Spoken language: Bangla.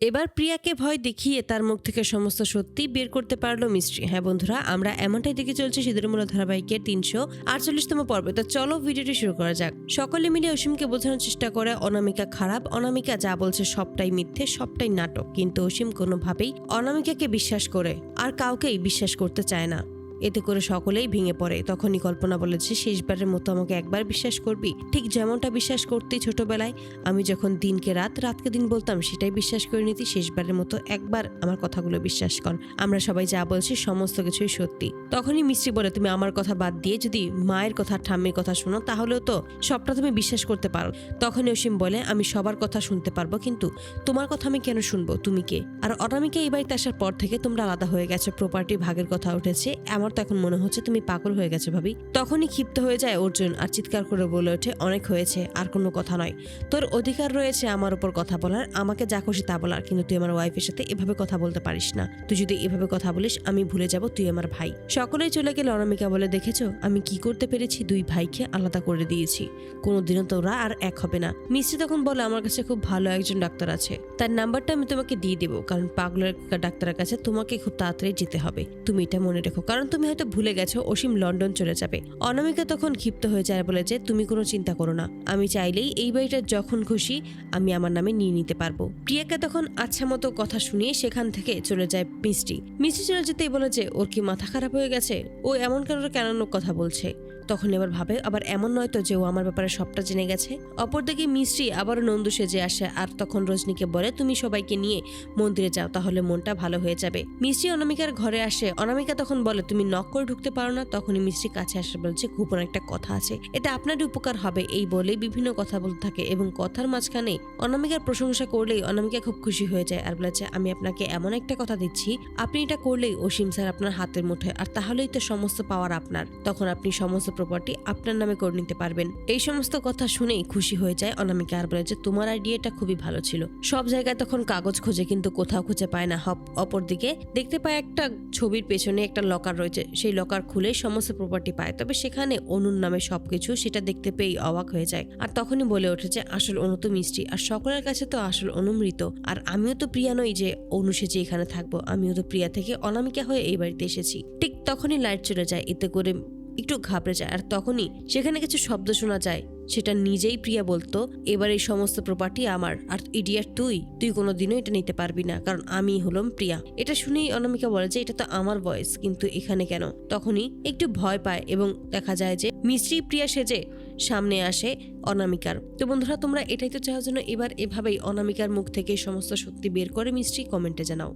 এবার প্রিয়াকে ভয় দেখিয়ে তার মুখ থেকে সমস্ত সত্যি বের করতে পারল মিস্ট্রি হ্যাঁ বন্ধুরা, আমরা এমনটাই দেখে চলছি সিঁদুরমূল ধারাবাহিকের তিনশো আটচল্লিশতম পর্বে। তো চলো ভিডিওটি শুরু করা যাক। সকলে মিলে অসীমকে বোঝানোর চেষ্টা করে, অনামিকা খারাপ, অনামিকা যা বলছে সবটাই মিথ্যে, সবটাই নাটক। কিন্তু অসীম কোনোভাবেই অনামিকাকে বিশ্বাস করে, আর কাউকেই বিশ্বাস করতে চায় না। এতে করে সকলেই ভেঙে পড়ে। তখনই কল্পনা বলেছে শেষবারের মতো আমাকে একবার বিশ্বাস করবি। ঠিক যেমনটা বিশ্বাস করতি ছোটবেলায় আমি যখন দিনকে রাত, রাতকে দিন বলতাম, সেটাই বিশ্বাস করে নিতি, শেষবারের মতো একবার আমার কথাগুলো বিশ্বাস কর। আমরা সবাই যা বলছি, সমস্ত কিছুই সত্যি। তখনই মিস্ত্রি বলে, তুমি আমার কথা বাদ দিয়ে যদি মায়ের কথা, ঠাম্মির কথা শোনো, তাহলেও তো সবটা তুমি বিশ্বাস করতে পারো। তখনই অসীম বলে, আমি সবার কথা শুনতে পারব, কিন্তু তোমার কথা আমি কেন শুনব? তুমি কে? আর অনামিকা এই বাড়িতে আসার পর থেকে তোমরা আলাদা হয়ে গেছো। প্রপার্টি ভাগের কথা উঠেছে আমার তো এখন মনে হচ্ছে তুমি পাগল হয়ে গেছে ভাবি। তখনই ক্ষিপ্ত হয়ে যায় অর্জুন আর চিৎকার করে বলে ওঠে, অনেক হয়েছে, আর কোনো কথা নয়। তোর অধিকার রয়েছে আমার উপর কথা বলার, আমাকে যা খুশি তা বলার, কিন্তু তুই আমার ওয়াইফের সাথে এভাবে কথা বলতে পারিস না। তুই যদি এভাবে কথা বলিস, আমি ভুলে যাব, তুই আমার ভাই। সকলেই চলে গেলে অনামিকা বলে, দেখেছ? আমি কি করতে পেরেছি? দুই ভাইকে আলাদা করে দিয়েছি। কোনোদিনও তোরা আর এক হবে না। মিস্ত্রি তখন বলে, আমার কাছে খুব ভালো একজন ডাক্তার আছে। তার নাম্বারটা আমি তোমাকে দিয়ে দেবো, কারণ পাগলের ডাক্তারের কাছে তোমাকে খুব তাড়াতাড়ি যেতে হবে। তুমি এটা মনে রেখো, কারণ তুমি হয়তো ভুলে গেছো, অসীম লন্ডন চলে যাবে। অনামিকা তখন ক্ষিপ্ত হয়ে যায়, বলে যে, তুমি কোনো চিন্তা করো না। আমি চাইলেই এই বাড়িটা যখন খুশি, আমি আমার নামে নিয়ে নিতে পারব। প্রিয়াকে তখন আচ্ছা মতো কথা শুনিয়ে সেখান থেকে চলে যায় মিষ্টি। মিষ্টি চলে যেতেই বলে যে, ওর কি মাথা খারাপ হয়ে গেছে? ও এমন কারোর কেন কথা বলছে? তখন এবার ভাবে, আবার এমন নয় তো যে, ও আমার ব্যাপারে সবটা জেনে গেছে? অপরদিকে মিষ্টি আবারও নন্দু সেজে আসে, আর তখন রজনীকে বলে, তুমি সবাইকে নিয়ে মন্দিরে যাও, তাহলে মনটা ভালো হয়ে যাবে। মিষ্টি অনামিকার ঘরে আসে। অনামিকা তখন বলে, তুমি নক করে ঢুকতে পারো না, তখনই মিষ্টি কাছে আসে, বলছে, গোপন একটা কথা আছে। এতে আপনারই উপকার হবে। এই বলে বিভিন্ন কথা বলতে থাকে এবং কথার মাঝখানে অনামিকার প্রশংসা করলেই অনামিকা খুব খুশি হয়ে যায় আর বলেছে, আমি আপনাকে এমন একটা কথা দিচ্ছি, আপনি এটা করলেই অসীম স্যার আপনার হাতের মুঠোয়, আর তাহলেই তো সমস্ত পাওয়ার আপনার। তখন আপনি সমস্ত প্রপার্টি আপনার নামে করে নিতে পারবেন। এই সমস্ত কথা শুনেই খুশি হয়ে যায় অনামিকা আর বলে যে তোমার আইডিয়াটা খুবই ভালো ছিল। সব জায়গায় তখন কাগজ খোঁজে কিন্তু কোথাও খুঁজে পায় না। হপ, অপরদিকে দেখতে পায় একটা ছবির পেছনে একটা লকার রয়েছে। সেই লকার খুলে সমস্ত প্রপার্টি পায়। তবে সেখানে অনুর নামে সবকিছু সেটা দেখতে পেয়েই অবাক হয়ে যায়। আর তখনই বলে ওঠে যে, আসল অনু তো মিষ্টি। আর সকলের কাছে তো আসল অনুমৃত আর আমিও তো প্রিয়া নই যে অনু সেজে এখানে থাকব। আমিও তো প্রিয়া থেকে অনামিকা হয়ে এই বাড়িতে এসেছি। ঠিক তখনই লাইট চলে যায়। এতে করে একটু ঘাবড়ে যায় আর তখনই সেখানে কিছু শব্দ শোনা যায়। সেটা নিজেই প্রিয়া বলতো, এবার এই সমস্ত প্রপার্টি আমার, আর ইডিয়ার তুই তুই কোনোদিনও এটা নিতে পারবি না, কারণ আমি হলাম প্রিয়া। এটা শুনেই অনামিকা বলে যে, এটা তো আমার ভয়েস কিন্তু এখানে কেন? তখনই একটু ভয় পায় এবং দেখা যায় যে, মিস্ত্রি প্রিয়া সেজে সামনে আসে অনামিকার। তো বন্ধুরা, তোমরা এটাই তো চাওয়ার জন্য এবার এভাবেই অনামিকার মুখ থেকে সমস্ত সত্যি বের করে মিস্ত্রি কমেন্টে জানাও।